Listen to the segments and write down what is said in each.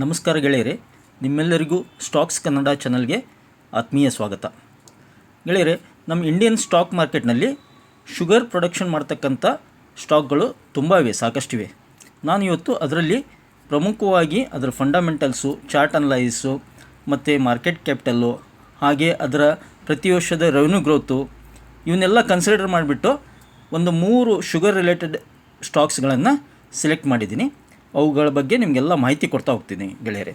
ನಮಸ್ಕಾರ ಗೆಳೆಯರೆ, ನಿಮ್ಮೆಲ್ಲರಿಗೂ ಸ್ಟಾಕ್ಸ್ ಕನ್ನಡ ಚಾನಲ್ಗೆ ಆತ್ಮೀಯ ಸ್ವಾಗತ. ಗೆಳೆಯರೆ, ನಮ್ಮ ಇಂಡಿಯನ್ ಸ್ಟಾಕ್ ಮಾರ್ಕೆಟ್ನಲ್ಲಿ ಶುಗರ್ ಪ್ರೊಡಕ್ಷನ್ ಮಾಡ್ತಕ್ಕಂಥ ಸ್ಟಾಕ್ಗಳು ತುಂಬ ಇವೆ ಸಾಕಷ್ಟಿವೆ. ನಾನು ಇವತ್ತು ಅದರಲ್ಲಿ ಪ್ರಮುಖವಾಗಿ ಅದರ ಫಂಡಮೆಂಟಲ್ಸು, ಚಾರ್ಟ್ ಅನಲೈಸು ಮತ್ತು ಮಾರ್ಕೆಟ್ ಕ್ಯಾಪಿಟಲ್ಲು, ಹಾಗೆ ಅದರ ಪ್ರತಿ ವರ್ಷದ ರೆವೆನ್ಯೂ ಗ್ರೋತು, ಇವನ್ನೆಲ್ಲ ಕನ್ಸಿಡರ್ ಮಾಡಿಬಿಟ್ಟು ಒಂದು ಮೂರು ಶುಗರ್ ರಿಲೇಟೆಡ್ ಸ್ಟಾಕ್ಸ್ಗಳನ್ನು ಸೆಲೆಕ್ಟ್ ಮಾಡಿದ್ದೀನಿ. ಅವುಗಳ ಬಗ್ಗೆ ನಿಮಗೆಲ್ಲ ಮಾಹಿತಿ ಕೊಡ್ತಾ ಹೋಗ್ತೀನಿ ಗೆಳೆಯರೆ.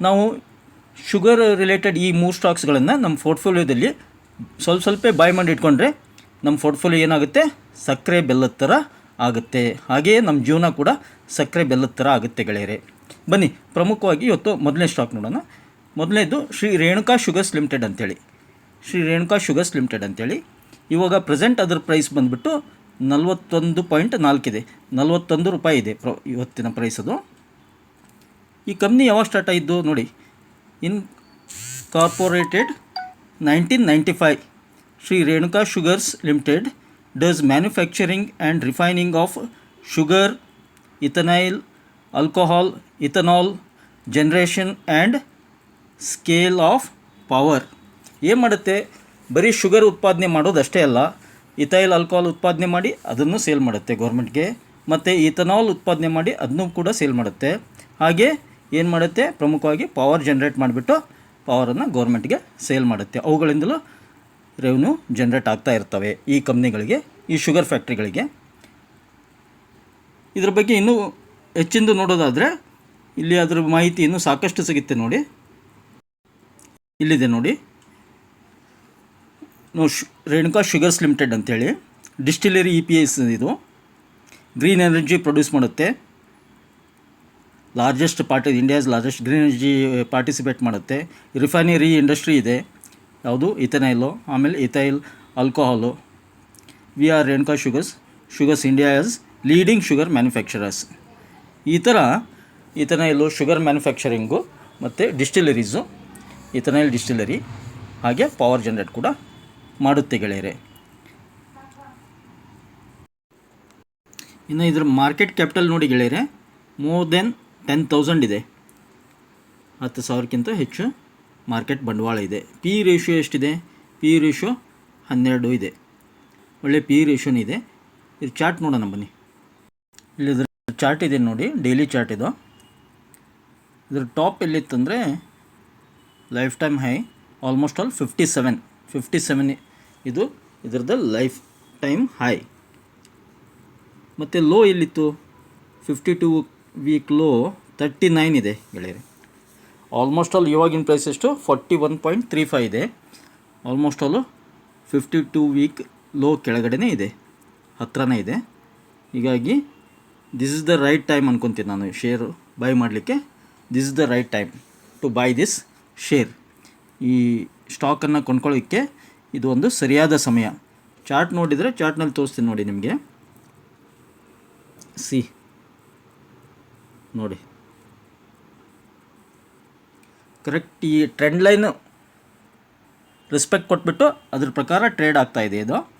ನಾವು ಶುಗರ್ ರಿಲೇಟೆಡ್ ಈ ಮೂರು ಸ್ಟಾಕ್ಸ್ಗಳನ್ನು ನಮ್ಮ ಪೋರ್ಟ್ಫೋಲಿಯೋದಲ್ಲಿ ಸ್ವಲ್ಪ ಸ್ವಲ್ಪ ಬಾಯ್ ಮಾಡಿ ಇಟ್ಕೊಂಡ್ರೆ ನಮ್ಮ ಪೋರ್ಟ್ಫೋಲಿಯೋ ಏನಾಗುತ್ತೆ? ಸಕ್ಕರೆ ಬೆಲ್ಲದ ಥರ ಆಗುತ್ತೆ. ಹಾಗೆಯೇ ನಮ್ಮ ಜೀವನ ಕೂಡ ಸಕ್ಕರೆ ಬೆಲ್ಲದ ಥರ ಆಗುತ್ತೆ ಗೆಳೆಯರೆ. ಬನ್ನಿ, ಪ್ರಮುಖವಾಗಿ ಇವತ್ತು ಮೊದಲನೇ ಸ್ಟಾಕ್ ನೋಡೋಣ. ಮೊದಲನೇದು ಶ್ರೀ ರೇಣುಕಾ ಶುಗರ್ಸ್ ಲಿಮಿಟೆಡ್ ಅಂತೇಳಿ. ಶ್ರೀ ರೇಣುಕಾ ಶುಗರ್ಸ್ ಲಿಮಿಟೆಡ್ ಅಂತೇಳಿ. ಇವಾಗ ಪ್ರೆಸೆಂಟ್ ಅದರ ಪ್ರೈಸ್ ಬಂದುಬಿಟ್ಟು ನಲ್ವತ್ತೊಂದು ಪಾಯಿಂಟ್ ನಾಲ್ಕಿದೆ ನಲವತ್ತೊಂದು ರೂಪಾಯಿ ಇದೆ ಪ್ರ ಇವತ್ತಿನ ಪ್ರೈಸ್ ಅದು. ಈ ಕಂಪ್ನಿ ಯಾವಾಗ ಸ್ಟಾರ್ಟ್ ಆಯಿತು ನೋಡಿ. Incorporated nineteen ninety five Shri Renuka sugars Limited does manufacturing and refining of sugar, ethanol, alcohol, ethanol generation and scale of power. ಏನು ಮಾಡುತ್ತೆ? ಬರೀ ಶುಗರ್ ಉತ್ಪಾದನೆ ಮಾಡೋದು ಅಷ್ಟೇ ಅಲ್ಲ ಇಥೈಲ್ ಆಲ್ಕೋಹಾಲ್ ಉತ್ಪಾದನೆ ಮಾಡಿ ಅದನ್ನು ಸೇಲ್ ಮಾಡುತ್ತೆ ಗೌರ್ಮೆಂಟ್ಗೆ. ಮತ್ತು ಇಥನಾಲ್ ಉತ್ಪಾದನೆ ಮಾಡಿ ಅದನ್ನು ಕೂಡ ಸೇಲ್ ಮಾಡುತ್ತೆ. ಹಾಗೆ ಏನು ಮಾಡುತ್ತೆ? ಪ್ರಮುಖವಾಗಿ ಪವರ್ ಜನ್ರೇಟ್ ಮಾಡಿಬಿಟ್ಟು ಪವರನ್ನು ಗೌರ್ಮೆಂಟ್ಗೆ ಸೇಲ್ ಮಾಡುತ್ತೆ. ಅವುಗಳಿಂದಲೂ ರೆವೆನ್ಯೂ ಜನ್ರೇಟ್ ಆಗ್ತಾ ಇರ್ತವೆ ಈ ಕಂಪ್ನಿಗಳಿಗೆ, ಈ ಶುಗರ್ ಫ್ಯಾಕ್ಟ್ರಿಗಳಿಗೆ ಇದ್ರ ಬಗ್ಗೆ ಇನ್ನೂ ಹೆಚ್ಚಿಂದು ನೋಡೋದಾದರೆ ಇಲ್ಲಿ ಅದರ ಮಾಹಿತಿ ಇನ್ನೂ ಸಾಕಷ್ಟು ಸಿಗುತ್ತೆ ನೋಡಿ. ಇಲ್ಲಿದೆ ನೋಡಿ. ರೇಣುಕಾ ಶುಗರ್ಸ್ ಲಿಮಿಟೆಡ್ ಅಂತೇಳಿ ಡಿಸ್ಟಿಲರಿ ಇ ಪಿ ಎಸ್ ಇದು. ಗ್ರೀನ್ ಎನರ್ಜಿ ಪ್ರೊಡ್ಯೂಸ್ ಮಾಡುತ್ತೆ. Largest party, India's largest green energy participate ಮಾಡುತ್ತೆ. ರಿಫೈನರಿ ಇಂಡಸ್ಟ್ರಿ ಇದೆ. ಯಾವುದು? ಇಥನೈಲು. ಆಮೇಲೆ ethyl, alcohol. We are Renuka sugars. Sugars India as leading sugar manufacturers. ಈ ಥರ ethanol sugar manufacturing ಮತ್ತು distilleries ethanol distillery ಹಾಗೆ power generate ಕೂಡ ಮಾಡುತ್ತೆ ಗೆಳೆಯರೆ. ಇನ್ನು ಇದ್ರ ಮಾರ್ಕೆಟ್ ಕ್ಯಾಪಿಟಲ್ ನೋಡಿ ಗೆಳೆಯರೆ ಮೋರ್ ದೆನ್ ಟೆನ್ ತೌಸಂಡ್ ಇದೆ. ಹತ್ತು ಸಾವಿರಕ್ಕಿಂತ ಹೆಚ್ಚು ಮಾರ್ಕೆಟ್ ಬಂಡವಾಳ ಇದೆ. ಪಿ ರೇಷಿಯೋ ಎಷ್ಟಿದೆ? ಪಿ ರೇಷಿಯೋ ಹನ್ನೆರಡು ಇದೆ. ಒಳ್ಳೆ ಪಿ ರೇಷಿಯೋನು ಇದೆ. ಇದು ಚಾರ್ಟ್ ನೋಡೋಣ ಬನ್ನಿ. ಇಲ್ಲಿ ಇದ್ರ ಚಾರ್ಟ್ ಇದೆ ನೋಡಿ ಡೈಲಿ ಚಾರ್ಟ್ ಇದು. ಇದ್ರ top ಎಲ್ಲಿತ್ತಂದರೆ lifetime high almost all fifty seven fifty seven ಇದು ಇದರದ್ದು ಲೈಫ್ ಟೈಮ್ ಹೈ ಮತ್ತು low ಎಲ್ಲಿತ್ತು? Fifty two week low thirty nine ಇದೆ ಗೆಳೆಯರೆ. ಆಲ್ಮೋಸ್ಟ್ ಆಲ್ ಇವಾಗಿನ ಪ್ರೈಸ್ ಎಷ್ಟು? Forty one point three five ಇದೆ. Almost all fifty two week low ಕೆಳಗಡೆನೇ ಇದೆ. ಹತ್ರನೇ ಇದೆ. ಹೀಗಾಗಿ this is the right time ಅನ್ಕೊತೀನಿ ನಾನು ಶೇರು ಬೈ ಮಾಡಲಿಕ್ಕೆ. This is the right time to buy this share ಈ ಸ್ಟಾಕನ್ನು ಕೊಂಡ್ಕೊಳ್ಳೋಕ್ಕೆ ಇದು ಒಂದು ಸರಿಯಾದ ಸಮಯ. ಚಾರ್ಟ್ ನೋಡಿದರೆ ಚಾರ್ಟ್ನಲ್ಲಿ ತೋರಿಸ್ತೀನಿ ನೋಡಿ ನಿಮಗೆ. ಸಿ. ನೋಡಿ. ಕರೆಕ್ಟ್ ಈ ಟ್ರೆಂಡ್ ಲೈನು ರೆಸ್ಪೆಕ್ಟ್ ಕೊಟ್ಬಿಟ್ಟು ಅದ್ರ ಪ್ರಕಾರ ಟ್ರೇಡ್ ಆಗ್ತಾ ಇದೆ ಇದು.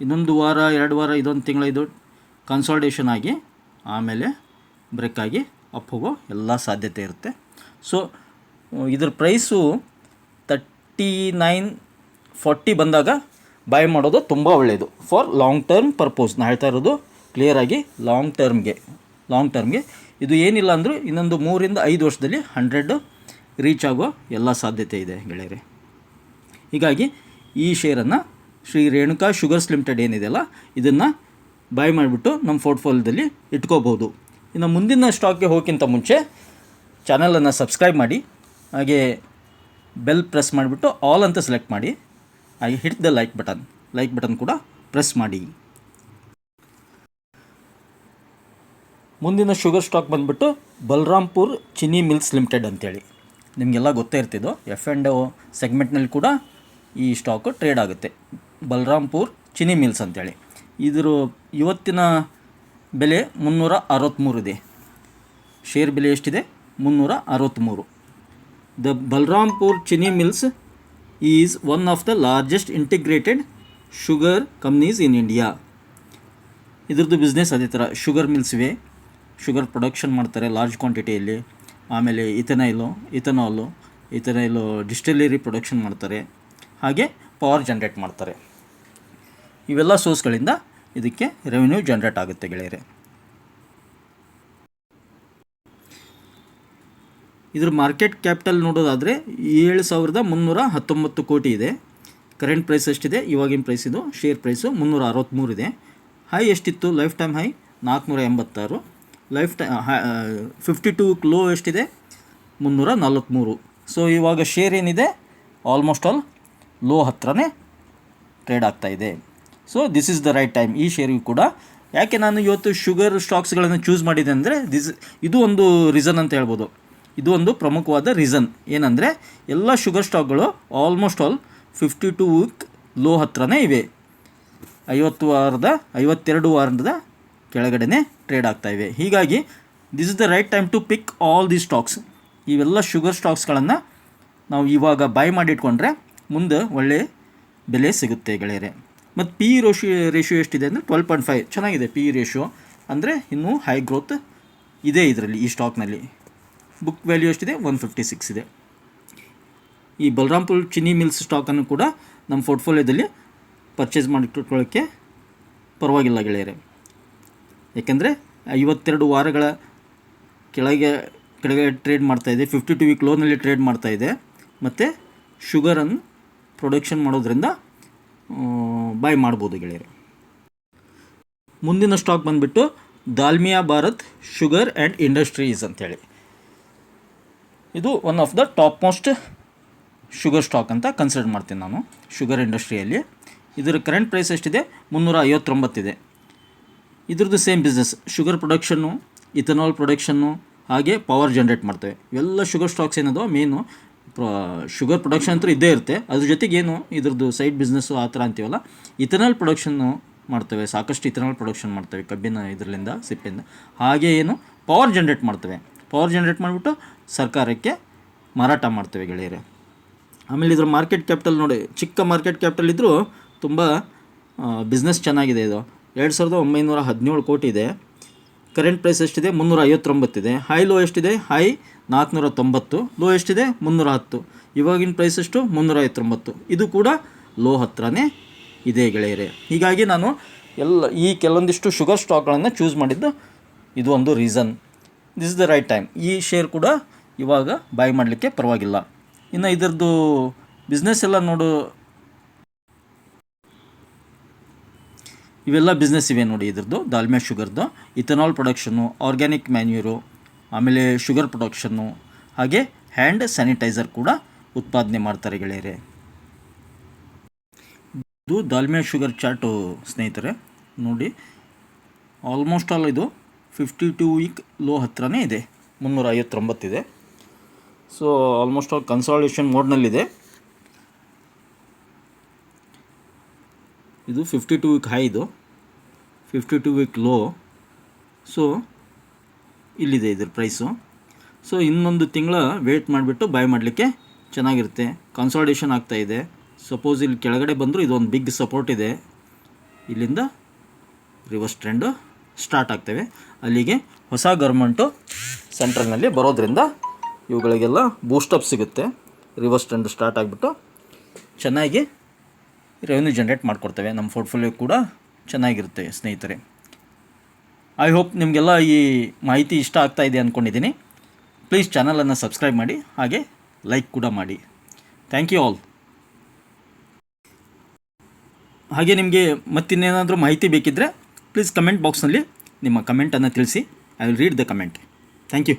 ಇನ್ನೊಂದು ವಾರ, ಎರಡು ವಾರ, ಇದೊಂದು ತಿಂಗಳ, ಇದು ಕನ್ಸಾಲ್ಟೇಷನ್ ಆಗಿ ಆಮೇಲೆ ಬ್ರೇಕ್ ಆಗಿ ಅಪ್ ಹೋಗೋ ಎಲ್ಲ ಸಾಧ್ಯತೆ ಇರುತ್ತೆ. ಸೊ ಇದ್ರ ಪ್ರೈಸು ತರ್ಟಿ ನೈನ್ ಫಾರ್ಟಿ ಬಂದಾಗ ಬೈ ಮಾಡೋದು ತುಂಬ ಒಳ್ಳೆಯದು ಫಾರ್ ಲಾಂಗ್ ಟರ್ಮ್ ಪರ್ಪೋಸ್ ನಾನು ಹೇಳ್ತಾ ಇರೋದು ಕ್ಲಿಯರಾಗಿ ಲಾಂಗ್ ಟರ್ಮ್ಗೆ ಲಾಂಗ್ ಟರ್ಮ್ಗೆ ಇದು ಏನಿಲ್ಲ ಅಂದರೂ ಇನ್ನೊಂದು ಮೂರಿಂದ ಐದು ವರ್ಷದಲ್ಲಿ ಹಂಡ್ರೆಡ್ ರೀಚ್ ಆಗೋ ಎಲ್ಲ ಸಾಧ್ಯತೆ ಇದೆ ಗೆಳೆಯರೆ. ಹೀಗಾಗಿ ಈ ಶೇರನ್ನು ಶ್ರೀ ರೇಣುಕಾ ಶುಗರ್ಸ್ ಲಿಮಿಟೆಡ್ ಏನಿದೆಯಲ್ಲ ಇದನ್ನು ಬೈ ಮಾಡಿಬಿಟ್ಟು ನಮ್ಮ ಪೋರ್ಟ್ಫೋಲಿಯೋದಲ್ಲಿ ಇಟ್ಕೋಬೋದು ಇನ್ನು ಮುಂದಿನ ಸ್ಟಾಕ್ಗೆ ಹೋಗೋಕ್ಕಿಂತ ಮುಂಚೆ ಚಾನಲನ್ನು ಸಬ್ಸ್ಕ್ರೈಬ್ ಮಾಡಿ, ಹಾಗೆ ಬೆಲ್ ಪ್ರೆಸ್ ಮಾಡಿಬಿಟ್ಟು ಆಲ್ ಅಂತ ಸೆಲೆಕ್ಟ್ ಮಾಡಿ. ಹಾಗೆ hit the like button like button ಕೂಡ ಪ್ರೆಸ್ ಮಾಡಿ. ಮುಂದಿನ ಶುಗರ್ ಸ್ಟಾಕ್ ಬಂದುಬಿಟ್ಟು ಬಲರಾಮ್ಪುರ್ ಚಿನಿ ಮಿಲ್ಸ್ ಲಿಮಿಟೆಡ್ ಅಂತೇಳಿ. ನಿಮಗೆಲ್ಲ ಗೊತ್ತೇ ಇರ್ತಿದ್ದು ಎಫ್ ಆ್ಯಂಡ್ ಓ ಸೆಗ್ಮೆಂಟ್ನಲ್ಲಿ ಕೂಡ ಈ ಸ್ಟಾಕು ಟ್ರೇಡ್ ಆಗುತ್ತೆ. ಬಲರಾಮ್ಪುರ್ ಚಿನಿ ಮಿಲ್ಸ್ ಅಂತೇಳಿ. ಇದರ ಇವತ್ತಿನ ಬೆಲೆ ಮುನ್ನೂರ ಅರವತ್ತ್ಮೂರು ಇದೆ. ಶೇರ್ ಬೆಲೆ ಎಷ್ಟಿದೆ? ಮುನ್ನೂರ ಅರವತ್ತ್ಮೂರು the Balrampur Chini mills is one of the largest integrated sugar companies in India ಇದ್ರದ್ದು ಬಿಸ್ನೆಸ್ ಅದೇ ಥರ ಶುಗರ್ ಮಿಲ್ಸ್ ಇವೆ. ಶುಗರ್ ಪ್ರೊಡಕ್ಷನ್ ಮಾಡ್ತಾರೆ ಲಾರ್ಜ್ ಕ್ವಾಂಟಿಟಿಯಲ್ಲಿ ಆಮೇಲೆ ಇಥನೈಲು ಇಥನಾಲು ಇಥನೈಲು ಡಿಸ್ಟಿಲರಿ ಪ್ರೊಡಕ್ಷನ್ ಮಾಡ್ತಾರೆ. ಹಾಗೆ ಪವರ್ ಜನ್ರೇಟ್ ಮಾಡ್ತಾರೆ. ಇವೆಲ್ಲ ಸೋರ್ಸ್ಗಳಿಂದ ಇದಕ್ಕೆ ರೆವೆನ್ಯೂ ಜನ್ರೇಟ್ ಆಗುತ್ತೆ ಗೆಳೆಯರೆ. ಇದ್ರ ಮಾರ್ಕೆಟ್ ಕ್ಯಾಪಿಟಲ್ ನೋಡೋದಾದರೆ ಏಳು ಸಾವಿರದ ಮುನ್ನೂರ ಹತ್ತೊಂಬತ್ತು ಕೋಟಿ ಇದೆ. ಕರೆಂಟ್ ಪ್ರೈಸ್ ಎಷ್ಟಿದೆ? ಇವಾಗಿನ ಪ್ರೈಸ್ ಇದು. ಶೇರ್ ಪ್ರೈಸು ಮುನ್ನೂರ ಅರವತ್ತ್ಮೂರು ಇದೆ. ಹೈ ಎಷ್ಟಿತ್ತು? ಲೈಫ್ ಟೈಮ್ ಹೈ ನಾಲ್ಕುನೂರ ಎಂಬತ್ತಾರು. Lifetime fifty two low ಎಷ್ಟಿದೆ? ಮುನ್ನೂರ ನಲ್ವತ್ತ್ಮೂರು ಸೊ ಇವಾಗ ಶೇರ್ ಏನಿದೆ? ಆಲ್ಮೋಸ್ಟ್ ಆಲ್ ಲೋ ಹತ್ರನೇ ಟ್ರೇಡ್ ಆಗ್ತಾ ಇದೆ. So this is the right time ಈ ಶೇರಿಗೂ ಕೂಡ. ಯಾಕೆ ನಾನು ಇವತ್ತು ಶುಗರ್ ಸ್ಟಾಕ್ಸ್ಗಳನ್ನು ಚೂಸ್ ಮಾಡಿದೆ ಅಂದರೆ ದಿಸ್ ಇದು ಒಂದು ರೀಸನ್ ಅಂತ ಹೇಳ್ಬೋದು. ಇದು ಒಂದು ಪ್ರಮುಖವಾದ ರೀಸನ್ ಏನಂದರೆ, ಎಲ್ಲ ಶುಗರ್ ಸ್ಟಾಕ್ಗಳು almost all fifty two week low ಹತ್ರನೇ ಇವೆ. ಐವತ್ತು ವಾರದ, ಐವತ್ತೆರಡು ವಾರದ ಕೆಳಗಡೆನೇ ಟ್ರೇಡ್ ಆಗ್ತಾ ಇವೆ. ಹೀಗಾಗಿ this is the right time to pick all the stocks ಇವೆಲ್ಲ ಶುಗರ್ ಸ್ಟಾಕ್ಸ್ಗಳನ್ನು ನಾವು ಇವಾಗ ಬೈ ಮಾಡಿಟ್ಕೊಂಡ್ರೆ ಮುಂದೆ ಒಳ್ಳೆ ಬೆಲೆ ಸಿಗುತ್ತೆ ಗೆಳೆಯರೆ. ಮತ್ತು ಪಿ ರೇಷಿಯೋ ರೇಷಿಯೋ ಎಷ್ಟಿದೆ ಅಂದರೆ ಟ್ವೆಲ್ ಪಾಯಿಂಟ್ ಫೈವ್ ಚೆನ್ನಾಗಿದೆ ಪಿ ರೇಷಿಯೋ ಅಂದರೆ ಇನ್ನೂ ಹೈ ಗ್ರೋತ್ ಇದೆ ಇದರಲ್ಲಿ ಈ ಸ್ಟಾಕ್ನಲ್ಲಿ ಬುಕ್ ವ್ಯಾಲ್ಯೂ ಎಷ್ಟಿದೆ ಒನ್ ಫಿಫ್ಟಿ ಸಿಕ್ಸ್ ಇದೆ. ಈ ಬಲರಾಮ್ಪುರ್ ಚಿನ್ನಿ ಮಿಲ್ಸ್ ಸ್ಟಾಕನ್ನು ಕೂಡ ನಮ್ಮ ಪೋರ್ಟ್ಫೋಲಿಯೋದಲ್ಲಿ ಪರ್ಚೇಸ್ ಮಾಡಿಟ್ಕೊಳ್ಳೋಕ್ಕೆ ಪರವಾಗಿಲ್ಲ ಗೆಳೆಯರೆ. ಏಕೆಂದರೆ ಐವತ್ತೆರಡು ವಾರಗಳ ಕೆಳಗೆ ಕೆಳಗೆ ಟ್ರೇಡ್ ಮಾಡ್ತಾಯಿದೆ ಫಿಫ್ಟಿ ಟು ವೀಕ್ ಲೋನಲ್ಲಿ ಟ್ರೇಡ್ ಮಾಡ್ತಾಯಿದೆ ಮತ್ತು ಶುಗರನ್ನು ಪ್ರೊಡಕ್ಷನ್ ಮಾಡೋದ್ರಿಂದ ಬೈ ಮಾಡ್ಬೋದು ಗೆಳೆಯರೆ. ಮುಂದಿನ ಸ್ಟಾಕ್ ಬಂದುಬಿಟ್ಟು Dalmia Bharat sugar and industries ಅಂತೇಳಿ. ಇದು one of the top most sugar stock ಅಂತ ಕನ್ಸಿಡರ್ ಮಾಡ್ತೀನಿ ನಾನು ಶುಗರ್ ಇಂಡಸ್ಟ್ರಿಯಲ್ಲಿ ಇದರ ಕರೆಂಟ್ ಪ್ರೈಸ್ ಎಷ್ಟಿದೆ? ಮುನ್ನೂರ ಐವತ್ತೊಂಬತ್ತಿದೆ ಇದ್ರದ್ದು same business sugar production ethanol production ಹಾಗೆ ಪವರ್ ಜನ್ರೇಟ್ ಮಾಡ್ತೇವೆ. ಇವೆಲ್ಲ ಶುಗರ್ ಸ್ಟಾಕ್ಸ್ ಏನದೋ ಮೇನು ಪ್ರೊ ಶುಗರ್ ಪ್ರೊಡಕ್ಷನ್ ಅಂತೂ ಇದ್ದೇ ಇರುತ್ತೆ. ಅದ್ರ ಜೊತೆಗೇನು ಇದ್ರದ್ದು ಸೈಡ್ ಬಿಸ್ನೆಸ್ಸು ಆ ಥರ ಅಂತೀವಲ್ಲ ಇಥನಾಲ್ ಪ್ರೊಡಕ್ಷನ್ನು ಮಾಡ್ತೇವೆ. ಸಾಕಷ್ಟು ಇಥನಾಲ್ ಪ್ರೊಡಕ್ಷನ್ ಮಾಡ್ತೇವೆ ಕಬ್ಬಿನ ಇದರಿಂದ ಸಿಪ್ಪಿಂದ ಹಾಗೆ ಏನು ಪವರ್ ಜನ್ರೇಟ್ ಮಾಡ್ತೇವೆ. ಪವರ್ ಜನ್ರೇಟ್ ಮಾಡಿಬಿಟ್ಟು ಸರ್ಕಾರಕ್ಕೆ ಮಾರಾಟ ಮಾಡ್ತೇವೆ ಗೆಳೆಯರೆ. ಆಮೇಲೆ ಇದ್ರ ಮಾರ್ಕೆಟ್ ಕ್ಯಾಪಿಟಲ್ ನೋಡಿ, ಚಿಕ್ಕ ಮಾರ್ಕೆಟ್ ಕ್ಯಾಪಿಟಲ್ ಇದ್ದರೂ ತುಂಬ ಬಿಸ್ನೆಸ್ ಚೆನ್ನಾಗಿದೆ ಇದು. ಎರಡು ಸಾವಿರದ ಒಂಬೈನೂರ ಹದಿನೇಳು ಕೋಟಿ ಇದೆ. ಕರೆಂಟ್ ಪ್ರೈಸ್ ಎಷ್ಟಿದೆ? ಮುನ್ನೂರ ಐವತ್ತೊಂಬತ್ತಿದೆ ಹೈ ಲೋ ಎಷ್ಟಿದೆ? ಹೈ ನಾಲ್ಕುನೂರ ತೊಂಬತ್ತು ಲೋ ಎಷ್ಟಿದೆ? ಮುನ್ನೂರ ಹತ್ತು ಇವಾಗಿನ ಪ್ರೈಸ್ ಎಷ್ಟು? ಮುನ್ನೂರ ಐವತ್ತೊಂಬತ್ತು ಇದು ಕೂಡ ಲೋ ಹತ್ರನೇ ಇದೆ ಗೆಳೆಯರೆ. ಹೀಗಾಗಿ ನಾನು ಎಲ್ಲ, ಈ ಕೆಲವೊಂದಿಷ್ಟು ಶುಗರ್ ಸ್ಟಾಕ್ಗಳನ್ನು ಚೂಸ್ ಮಾಡಿದ್ದು ಇದು ಒಂದು reason this is the right time ಈ ಶೇರ್ ಕೂಡ ಇವಾಗ ಬೈ ಮಾಡಲಿಕ್ಕೆ ಪರವಾಗಿಲ್ಲ. ಇನ್ನು ಇದರದ್ದು ಬಿಸ್ನೆಸ್ ಎಲ್ಲ ನೋಡು. ಇವೆಲ್ಲ ಬಿಸ್ನೆಸ್ ಇವೆ ನೋಡಿ ಇದರದ್ದು. ದಾಲ್ಮೆ ಶುಗರ್ದು ಇಥನಾಲ್ ಪ್ರೊಡಕ್ಷನ್ನು ಆರ್ಗ್ಯಾನಿಕ್ ಮ್ಯಾನ್ಯೂರು ಆಮೇಲೆ ಶುಗರ್ ಪ್ರೊಡಕ್ಷನ್ನು ಹಾಗೆ ಹ್ಯಾಂಡ್ ಸ್ಯಾನಿಟೈಸರ್ ಕೂಡ ಉತ್ಪಾದನೆ ಮಾಡ್ತಾರೆ ಗೆಳೆಯರೆ. ಇದು ದಾಲ್ಮೆ ಶುಗರ್ ಚಾಟು ಸ್ನೇಹಿತರೆ. ನೋಡಿ ಆಲ್ಮೋಸ್ಟ್ ಆಲ್ ಇದು ಫಿಫ್ಟಿ ಟು ವೀಕ್ ಲೋ ಹತ್ರನೇ ಇದೆ. ಮುನ್ನೂರ ಐವತ್ತೊಂಬತ್ತಿದೆ ಸೊ ಆಲ್ಮೋಸ್ಟ್ ಆಲ್ ಕನ್ಸಾಲ್ಟೇಷನ್ ಮೋಡ್ನಲ್ಲಿದೆ ಇದು ಫಿಫ್ಟಿ ಟು ವೀಕ್ ಹೈ ಇದು. Fifty two week low so ಇಲ್ಲಿದೆ ಇದ್ರ ಪ್ರೈಸು ಸೊ ಇನ್ನೊಂದು ತಿಂಗಳ ವೇಟ್ ಮಾಡಿಬಿಟ್ಟು ಬೈ ಮಾಡಲಿಕ್ಕೆ ಚೆನ್ನಾಗಿರುತ್ತೆ. ಕನ್ಸಾಲ್ಟೇಷನ್ ಇದೆ. ಸಪೋಸ್ ಇಲ್ಲಿ ಕೆಳಗಡೆ ಬಂದರೂ ಇದೊಂದು ಬಿಗ್ ಸಪೋರ್ಟ್ ಇದೆ. ಇಲ್ಲಿಂದ ರಿವರ್ಸ್ ಟ್ರೆಂಡು ಸ್ಟಾರ್ಟ್ ಆಗ್ತವೆ. ಅಲ್ಲಿಗೆ ಹೊಸ ಗೌರ್ಮೆಂಟು ಸೆಂಟ್ರಲ್ನಲ್ಲಿ ಬರೋದ್ರಿಂದ ಇವುಗಳಿಗೆಲ್ಲ ಬೂಸ್ಟಪ್ ಸಿಗುತ್ತೆ. ರಿವರ್ಸ್ ಟ್ರೆಂಡ್ ಸ್ಟಾರ್ಟ್ ಆಗಿಬಿಟ್ಟು ಚೆನ್ನಾಗಿ ರೆವೆನ್ಯೂ ಜನ್ರೇಟ್ ಮಾಡಿಕೊಡ್ತೇವೆ. ನಮ್ಮ ಪೋರ್ಟ್ಫೋಲಿಯೋ ಕೂಡ ಚೆನ್ನಾಗಿರುತ್ತೆ ಸ್ನೇಹಿತರೆ. ಐ ಹೋಪ್ ನಿಮಗೆಲ್ಲ ಈ ಮಾಹಿತಿ ಇಷ್ಟ ಆಗ್ತಾ ಇದೆ ಅಂದ್ಕೊಂಡಿದ್ದೀನಿ ಪ್ಲೀಸ್ ಚಾನಲನ್ನು ಸಬ್ಸ್ಕ್ರೈಬ್ ಮಾಡಿ, ಹಾಗೆ ಲೈಕ್ ಕೂಡ ಮಾಡಿ. ಥ್ಯಾಂಕ್ ಯು ಆಲ್ ಹಾಗೆ ನಿಮಗೆ ಮತ್ತಿನ್ನೇನಾದರೂ ಮಾಹಿತಿ ಬೇಕಿದ್ದರೆ ಪ್ಲೀಸ್ ಕಮೆಂಟ್ ಬಾಕ್ಸ್ನಲ್ಲಿ ನಿಮ್ಮ ಕಮೆಂಟನ್ನು ತಿಳಿಸಿ. I will read the comment thank you